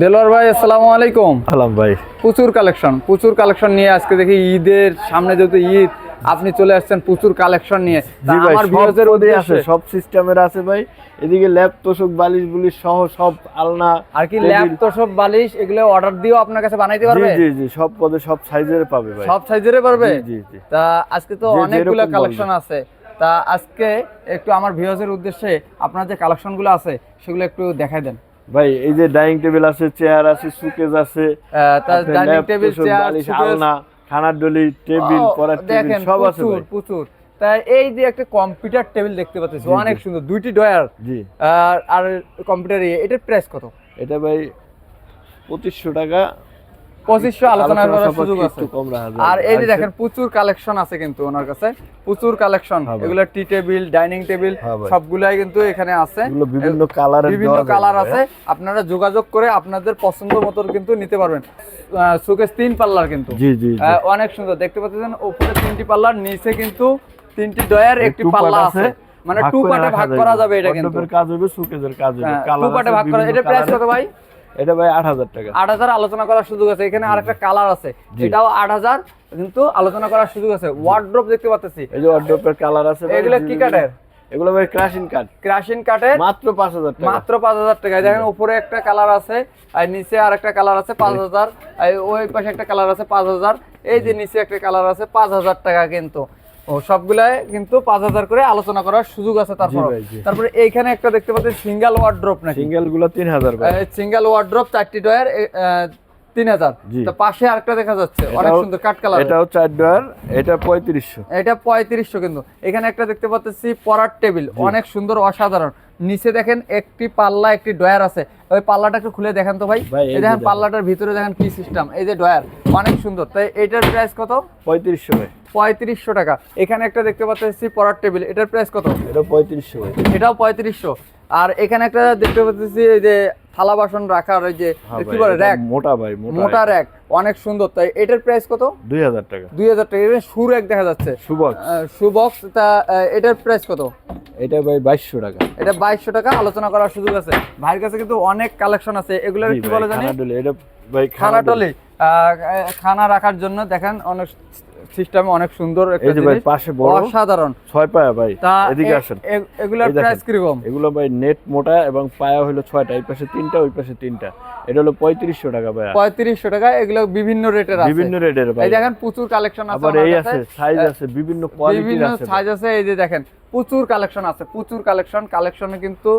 দেলোয়ার ভাই আসসালামু আলাইকুম। আলাম ভাই। প্রচুর কালেকশন প্রচুর কালেকশন নিয়ে আজকে দেখি ঈদের সামনে যেহেতু ঈদ আপনি চলে আসছেন প্রচুর কালেকশন নিয়ে। আমার ভিউয়ারদের পদে আছে সব সিস্টেমের আছে ভাই। এদিকে ল্যাপ তোষক বালিশ বুলিশ সহ সব আলনা আর কি। ল্যাপ তো সব বালিশ এগুলো অর্ডার দিয়েও আপনার কাছে বানাইতে পারবে? জি জি সব পদে সব সাইজের পাবে ভাই। সব সাইজের পারবে? জি, জি। তা আজকে তো অনেকগুলো কালেকশন আছে। তা আজকে একটু আমার ভিউয়ার্সের উদ্দেশ্যে আপনার যে কালেকশনগুলো আছে সেগুলো একটু দেখাই দেন। ভাই এই যে ডাইনিং টেবিল আছে চেয়ার আছে সুকেজ আছে ডাইনিং টেবিল চেয়ার আলনা খানার ডলি টেবিল পড়ার টেবিল সব আছে প্রচুর প্রচুর। তা এই যে একটা কম্পিউটার টেবিল দেখতে পাচ্ছি অনেক সুন্দর দুইটি ডয়ার জি। আর আর কম্পিউটার এটার প্রাইস কত? এটা ভাই পঁচিশশো টাকা পঁচিশশো আলোচনা করার সুযোগ আছে। আর এই যে আচ্ছা। দেখেন প্রচুর কালেকশন আছে কিন্তু ওনার কাছে। প্রচুর কালেকশন। হ্যাঁ এগুলো টি টেবিল ডাইনিং টেবিল হ্যাঁ সবগুলাই কিন্তু এখানে আছে। বিভিন্ন কালারের বিভিন্ন কালার আছে। আপনারা যোগাযোগ করে আপনাদের পছন্দ মতো কিন্তু নিতে পারবেন। সুকেশ তিন পাল্লার কিন্তু। অনেক সুন্দর। দেখতে পাচ্ছেন উপরে তিনটি পাল্লার নিচে কিন্তু তিনটি ডয়ার একটি পাল্লা আছে? মানে টু পার্টে ভাগ করা যাবে এটা কিন্তু। কাজ হবে সুকেজের কাজ হবে। টু পার্টে ভাগ করা এটা প্রাইস কত ভাই? এটা ভাই আট হাজার টাকা। আট হাজার আলোচনা করার সুযোগ আছে। এখানে আরেকটা কালার আছে। এটাও আট হাজার কিন্তু আলোচনা করার সুযোগ আছে। ওয়ার্ড্রপ দেখতে পাচ্ছি এই যে অর্ডপের কালার আছে এগুলো কি কাঠের? এগুলো ভাই ক্রাশিং কাঠ। ক্রাশিন কাটে মাত্র পাঁচ হাজার টাকা। মাত্র পাঁচ হাজার টাকা। দেখেন উপরে একটা কালার আছে আর নিচে আর একটা কালার আছে পাঁচ হাজার। ওই পাশে একটা কালার আছে পাঁচ হাজার। এই যে নিচে একটা কালার আছে পাঁচ হাজার টাকা কিন্তু। ও সবগুলাই কিন্তু পাঁচ হাজার করে আলোচনা করার সুযোগ আছে তারপর তারপরে এইখানে একটা দেখতে পাচ্ছি সিঙ্গেল ওয়ার্ড্রপ নাকি? সিঙ্গেলগুলো তিন হাজার সিঙ্গেল ওয়ার্ড্রপ চারটি ডয়ার তিন হাজার। পাশে আরেকটা দেখা যাচ্ছে অনেক সুন্দর কালার এটাও চার ডয়ার এটা পঁয়ত্রিশশো। এটা পঁয়ত্রিশশো কিন্তু। এখানে একটা দেখতে পাচ্ছি পড়ার টেবিল অনেক সুন্দর অসাধারণ। নিচে দেখেন একটি পাল্লা একটি ডয়ার আছে। ওই পাল্লাটা একটু খুলে দেখেন তো ভাই। এই দেখেন দেখেন। পাল্লাটার ভিতরে দেখেন কি সিস্টেম এই যে ডয়ার অনেক সুন্দর। তাই এটার প্রাইস কত? পঁয়ত্রিশশো পঁয়ত্রিশশো টাকা। এখানে একটা দেখতে পাচ্ছি পরার টেবিল। এটার প্রাইস কত? এটা পঁয়ত্রিশশো এটাও পঁয়ত্রিশশো। আর এখানে একটা দেখতে পাচ্ছি এই যে থালা বাসন রাখার ওই যে হ্যাঁ কি বলে র্যাক মোটা ভাই মোটা র্যাক অনেক সুন্দর। তাই এটার প্রাইস কত? দুই হাজার টাকা। দুই হাজার টাকা। এটা সু র্যাক দেখা যাচ্ছে। সুবক্স সুবক্স তা এটার প্রাইস কত? এটা ভাই বাইশশো টাকা। এটা বাইশশো টাকা আলোচনা করার সুযোগ আছে। ভাইয়ের কাছে কিন্তু অনেক কালেকশন আছে। এগুলোর কি বলে জানি। এটা ভাই খানা টলি খানা রাখার জন্য দেখেন অনেক সিস্টেম অনেক সুন্দর একটা জিনিস ভাই পাশে বড় অসাধারণ। ছয় পায়া ভাই এদিকে আসেন। এগুলোর প্রাইস কি রকম এগুলো ভাই নেট মোটা এবং পায়া হলো ছয়টা এই পাশে তিনটা ওই পাশে তিনটা। এটা হলো পঁয়ত্রিশশো টাকা ভাই পঁয়ত্রিশশো টাকা এগুলো বিভিন্ন রেটের আছে। বিভিন্ন রেটের ভাই। এই দেখেন প্রচুর কালেকশন আছে আবার এই আছে সাইজ আছে বিভিন্ন কোয়ালিটির আছে বিভিন্ন সাইজ আছে এই যে দেখেন প্রচুর কালেকশন আছে প্রচুর কালেকশন কালেকশনে কিন্তু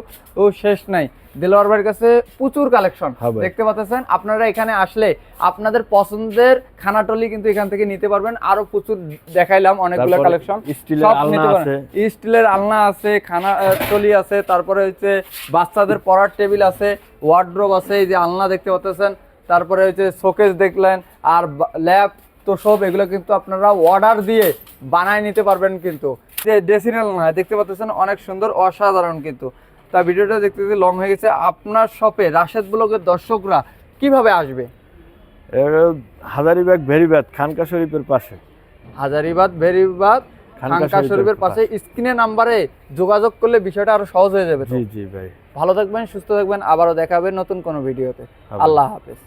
ও শেষ নাই। দেলোয়ার ভাইয়ের কাছে প্রচুর কালেকশন দেখতে পাচ্ছেন? আপনারা এখানে আসলে আপনাদের পছন্দের খানাটলি কিন্তু এখান থেকে নিতে পারবেন। আরও প্রচুর দেখাইলাম অনেকগুলো কালেকশন। স্টিলের আলনা আছে। স্টিলের আলনা আছে খানা টলি আছে তারপরে হচ্ছে বাচ্চাদের পড়ার টেবিল আছে ওয়ার্ড্রোব আছে এই যে আলনা দেখতে পাচ্ছেন। তারপরে হচ্ছে শোকেস দেখলেন আর ল্যাব তো সব এগুলো কিন্তু আপনারা অর্ডার দিয়ে বানায় নিতে পারবেন কিন্তু। যে ড্রেসিং আলনা দেখতে পাচ্ছেন অনেক সুন্দর অসাধারণ কিন্তু। তা ভিডিওটা দেখতে দেখতে লং হয়ে গেছে। আপনার শপে রাশেদ ব্লগের দর্শকরা কীভাবে আসবে? হাজারিবাগ ভেরিবাদ খানকা শরীফের পাশে। হাজারিবাদ ভেরিবাদ খানকা শরীফের পাশে। স্ক্রিনে নাম্বারে যোগাযোগ করলে বিষয়টা আরও সহজ হয়ে যাবে জি জি ভাই। ভালো থাকবেন সুস্থ থাকবেন। আবারও দেখাবেন নতুন কোনো ভিডিওতে। আল্লাহ হাফেজ।